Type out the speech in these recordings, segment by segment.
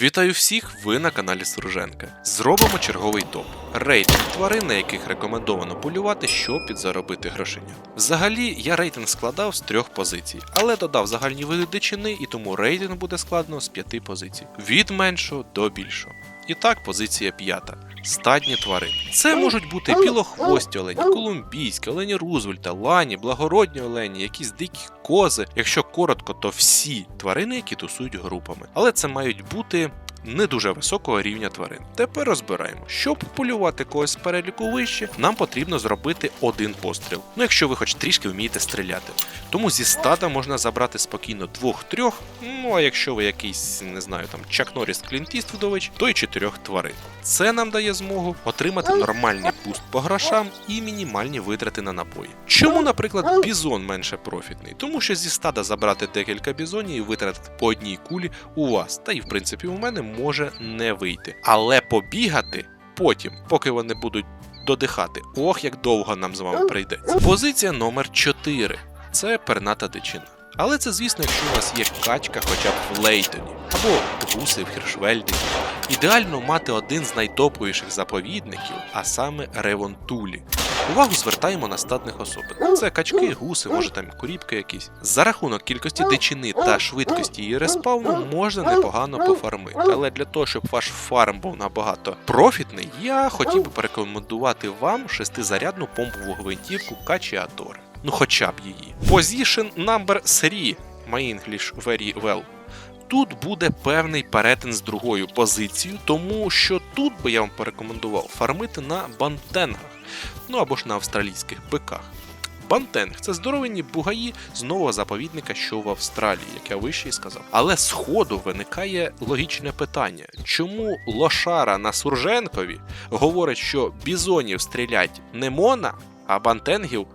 Вітаю всіх! Ви на каналі Сруженка. Зробимо черговий топ. Рейтинг тварин, на яких рекомендовано полювати, щоб підзаробити грошення. Взагалі, я рейтинг складав з трьох позицій, але додав загальні види дичини, і тому рейтинг буде складено з п'яти позицій: від меншого до більшого. І так, позиція п'ята. Стадні тварин. Це можуть бути білохвості олені, колумбійські, олені Рузвельта, лані, благородні олені, якісь дикі кози. Якщо коротко, то всі тварини, які тусують групами. Але це мають бути не дуже високого рівня тварин. Тепер розбираємо, щоб полювати когось з переліку вище, нам потрібно зробити один постріл. Ну якщо ви хоч трішки вмієте стріляти. Тому зі стада можна забрати спокійно двох-трьох. Ну а якщо ви якийсь, не знаю, там Чак Норріс Клінт Іствудович, то й чотирьох тварин. Це нам дає змогу отримати нормальний буст по грошам і мінімальні витрати на напої. Чому, наприклад, бізон менше профітний? Тому що зі стада забрати декілька бізонів і витратити по одній кулі у вас, та й в принципі у мене може не вийти. Але побігати потім, поки вони будуть додихати, ох, як довго нам з вами прийдеться. Позиція номер 4 це перната дичина. Але це, звісно, якщо у вас є качка хоча б в Лейтоні, або гуси в Хіршвельді. Ідеально мати один з найтоповіших заповідників, а саме Ревонтулі. Увагу звертаємо на статних особин. Це качки, гуси, може там куріпки якісь. За рахунок кількості дичини та швидкості її респауну можна непогано пофармити. Але для того, щоб ваш фарм був набагато профітний, я хотів би порекомендувати вам шестизарядну помпову гвинтівку Качіатори. Ну хоча б її. Position number 3. My English very well. Тут буде певний перетин з другою позицією, тому що тут би я вам порекомендував фармити на бантенгах, ну або ж на австралійських биках. Бантенг це здоровенні бугаї з нового заповідника, що в Австралії, як я вище і сказав. Але з ходу виникає логічне питання: чому лошара на Сурженкові говорить, що бізонів стрілять не мона, а бантенгів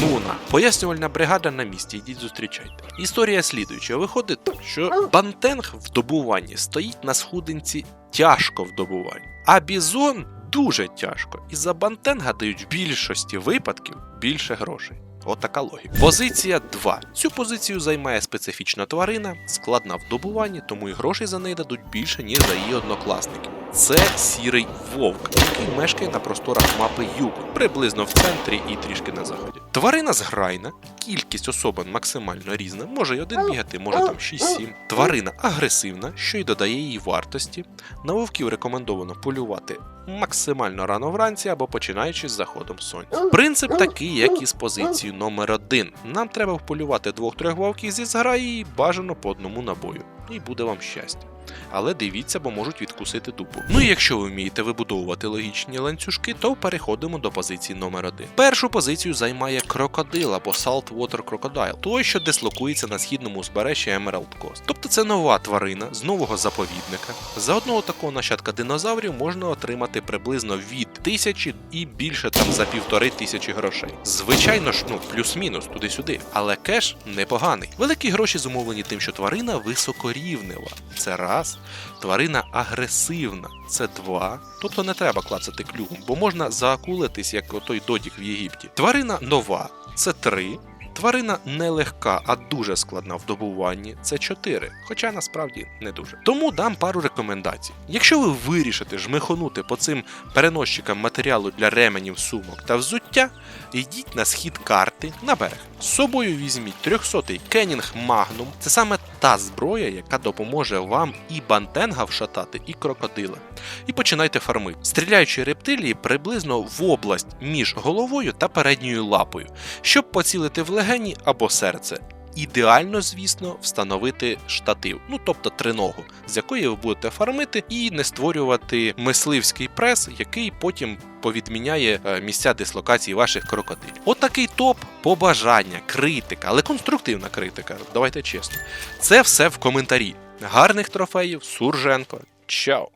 Нуна. Пояснювальна бригада на місці, йдіть зустрічайте. Історія слідуюча. Виходить так, що бантенг в добуванні стоїть на схудинці тяжко в добуванні, а бізон дуже тяжко. І за бантенга дають в більшості випадків більше грошей. Отака логіка. Позиція 2. Цю позицію займає специфічна тварина, складна в добуванні, тому і грошей за неї дадуть більше, ніж за її однокласників. Це сірий вовк, який мешкає на просторах мапи Юкон, приблизно в центрі і трішки на заході. Тварина зграйна, кількість особин максимально різна, може й один бігати, може там 6-7. Тварина агресивна, що й додає їй вартості. На вовків рекомендовано полювати максимально рано вранці або починаючи з заходом сонця. Принцип такий, як і з позицією номер 1 Нам треба вполювати двох-трьох вовків зі зграї і бажано по одному набою. І буде вам щастя. Але дивіться, бо можуть відкусити дупу. Ну і якщо ви вмієте вибудовувати логічні ланцюжки, то переходимо до позиції номер 1 Першу позицію займає крокодил або Saltwater Crocodile, той, що дислокується на східному узбережжі Emerald Coast. Тобто це нова тварина з нового заповідника. За одного такого нащадка динозаврів можна отримати приблизно від тисячі і більше там за півтори тисячі грошей. Звичайно ж, ну плюс-мінус туди-сюди, але кеш непоганий. Великі гроші зумовлені тим, що тварина високорівнева. Це раз. Тварина агресивна. Це два. Тобто не треба клацати клювом, бо можна заакулитись, як отой додік в Єгипті. Тварина нова. Це три. Тварина не легка, а дуже складна в добуванні. Це 4, хоча насправді не дуже. Тому дам пару рекомендацій. Якщо ви вирішите жмихонути по цим переносчикам матеріалу для ременів, сумок та взуття, йдіть на схід карти на берег. З собою візьміть 300-й Кенінг Магнум. Це саме та зброя, яка допоможе вам і бантенга вшатати, і крокодила. І починайте фармити, стріляючи рептилії приблизно в область між головою та передньою лапою, щоб поцілити в легені або серце. Ідеально, звісно, встановити штатив, ну тобто триногу, з якої ви будете фармити, і не створювати мисливський прес, який потім повідміняє е, місця дислокації ваших крокодилів. Отакий топ, побажання, критика, але конструктивна критика. Давайте чесно. Це все в коментарі. Гарних трофеїв, Сурженко. Чао!